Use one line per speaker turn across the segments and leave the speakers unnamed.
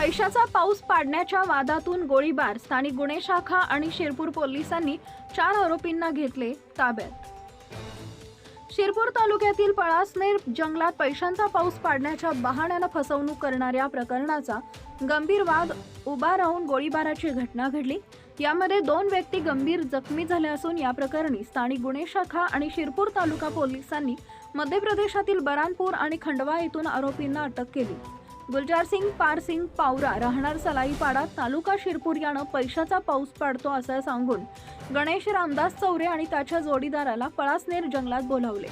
पैशाचा पाऊस पाडण्याच्या वादातून गोळीबार. स्थानिक गुन्हे शाखा आणि शिरपूर पोलिसांनी चार आरोपींना घेतले ताब्यात. शिरपूर तालुक्यातील पळासनेर जंगलात पैशांचा पाऊस पाडण्याच्या बहाण्यानं फसवणूक करणाऱ्या प्रकरणाचा गंभीर वाद उभा राहून गोळीबाराची घटना घडली. यामध्ये दोन व्यक्ती गंभीर जखमी झाल्या असून या प्रकरणी स्थानिक गुन्हे शाखा आणि शिरपूर तालुका पोलिसांनी मध्य प्रदेशातील बरानपूर आणि खंडवा येथून आरोपींना अटक केली. गुलजार सिंग पारसिंग पावरा राहणार सलाईपाडा तालुका शिरपूर यानं पैशाचा पाऊस पाडतो असं सांगून गणेश रामदास चौरे आणि त्याच्या जोडीदाराला पळासनेर जंगलात बोलावले.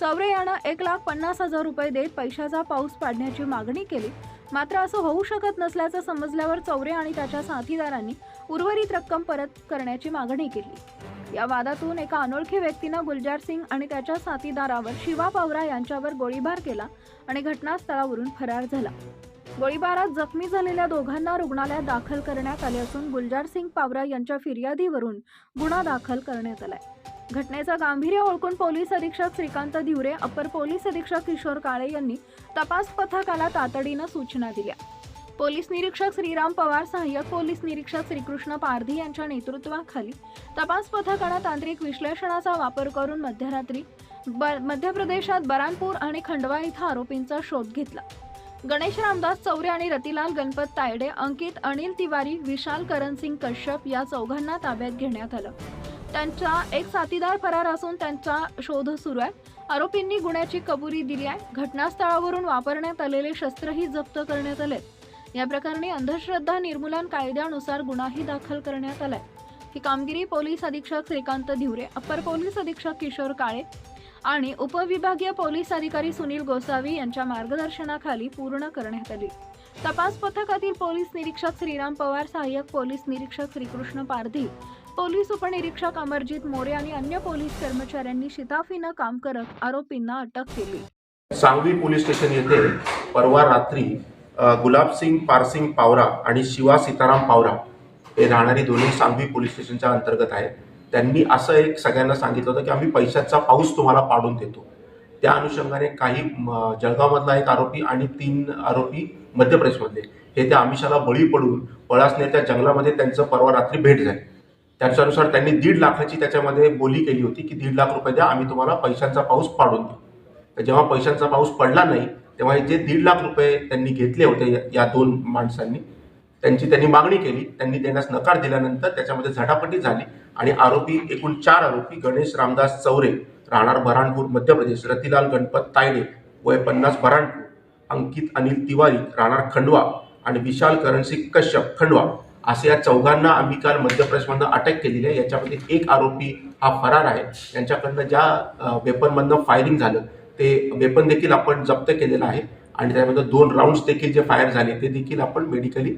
चौरे यानं एक लाख पन्नास हजार रुपये देत पैशाचा पाऊस पाडण्याची मागणी केली. मात्र असं होऊ शकत नसल्याचं समजल्यावर चौरे आणि त्याच्या साथीदारांनी उर्वरित रक्कम परत करण्याची मागणी केली. या वादातून एका अनोळखी व्यक्तीनं गुलजार सिंग आणि त्याच्या साथीदारावर शिवा पावरा यांच्यावर गोळीबार केला आणि घटनास्थळावरून फरार झाला. गोळीबारात जखमी झालेल्या दोघांना रुग्णालयात दाखल करण्यात आले असून गुलजार सिंग पावरा यांच्या फिर्यादीवरून गुन्हा दाखल करण्यात आलाय. घटनेचं गांभीर्य ओळखून पोलीस अधीक्षक श्रीकांत धिवरे अपर पोलीस अधीक्षक किशोर काळे यांनी तपास पथकाला तातडीनं सूचना दिल्या. पोलीस निरीक्षक श्रीराम पवार सहाय्यक पोलीस निरीक्षक श्रीकृष्ण पारधी यांच्या नेतृत्वाखाली तपास पथकानं तांत्रिक विश्लेषणाचा वापर करून मध्यरात्री ब- मध्य प्रदेशात बरानपूर आणि खंडवा इथं आरोपींचा शोध घेतला. गणेश रामदास चौरे आणि रतिलाल गणपत तायडे अंकित अनिल तिवारी विशाल करणसिंग कश्यप या चौघांना ताब्यात घेण्यात आलं. त्यांचा एक साथीदार फरार असून त्यांचा शोध सुरू आहे. आरोपींनी गुन्ह्याची कबुरी दिली आहे. घटनास्थळावरून वापरण्यात आलेले शस्त्रही जप्त करण्यात आले या प्रकरणी अंधश्रद्धा निर्मूलन कायद्यानुसार गुन्हाही दाखल करण्यात आलाय. ही कामगिरी पोलीस अधीक्षक श्रीकांत धिवरे अप्पर पोलीस अधीक्षक किशोर काळे आणि उपविभागीय पोलीस अधिकारी सुनील गोसावी यांच्या मार्गदर्शनाखाली पूर्ण करण्यात आली. तपास पथकातील पोलीस निरीक्षक श्रीराम पवार सहाय्यक पोलीस निरीक्षक श्रीकृष्ण पारधी पोलीस उपनिरीक्षक अमरजित मोरे आणि अन्य पोलीस कर्मचाऱ्यांनी शिताफीनं काम करत आरोपींना अटक केली.
सांगवी पोलीस स्टेशन येथे परवा रात्री गुलाबसिंग पारसिंग पावरा आणि शिवा सीताराम पावरा हे राहणारी दोन्ही सांगवी पोलीस स्टेशनच्या अंतर्गत आहेत. त्यांनी असं एक सगळ्यांना सांगितलं होतं की आम्ही पैशाचा पाऊस तुम्हाला पाडून देतो. त्या अनुषंगाने काही जळगावमधला एक आरोपी आणि तीन आरोपी मध्य प्रदेशमधले. हे त्या आमिषाला बळी पडून पळासने त्या जंगलामध्ये त्यांचं परवा रात्री भेट झाली. त्याच्यानुसार त्यांनी दीड लाखाची त्याच्यामध्ये बोली केली होती की दीड लाख रुपये द्या आम्ही तुम्हाला पैशांचा पाऊस पाडून देऊ. तर जेव्हा पैशांचा पाऊस पडला नाही तेव्हा जे दीड लाख रुपये त्यांनी घेतले होते या- दोन माणसांनी त्यांची त्यांनी मागणी केली त्यांनी देण्यास नकार दिल्यानंतर त्याच्यामध्ये झटापटी झाली आणि आरोपी एकूण चार आरोपी गणेश रामदास चौरे राहणार बऱ्हाणपूर मध्य प्रदेश रतिलाल गणपत तायडे वय पन्नास बऱ्हाणपूर अंकित अनिल तिवारी राहणार खंडवा आणि विशाल करणसिंग कश्यप खंडवा. असे या चौघांना आम्ही काल मध्य प्रदेशमधनं अटक केलेली आहे. याच्यामध्ये एक आरोपी हा फरार आहे. यांच्याकडनं ज्या वेपनमधनं फायरिंग झालं ते वेपन देखील आपण जप्त केलेलं आहे. आणि त्यामध्ये दोन राऊंड्स देखील जे फायर झाले ते देखील आपण मेडिकली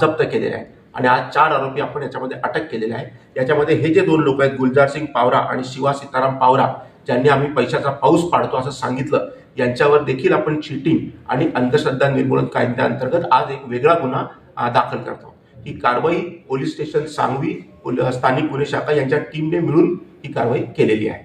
जप्त केलेले आहे. आणि आज चार आरोपी आपण याच्यामध्ये अटक केलेले आहे. याच्यामध्ये हे जे दोन लोक आहेत गुलजार सिंग पावरा आणि शिवा सीताराम पावरा ज्यांनी आम्ही पैशाचा पाऊस पाडतो असं सांगितलं यांच्यावर देखील आपण चिटिंग आणि अंधश्रद्धा निर्मूलन कायद्याअंतर्गत आज एक वेगळा गुन्हा दाखल करतो. ही कारवाई पोलीस स्टेशन सांगवी स्थानिक गुन्हे शाखा यांच्या टीमने मिळून ही कारवाई केलेली आहे.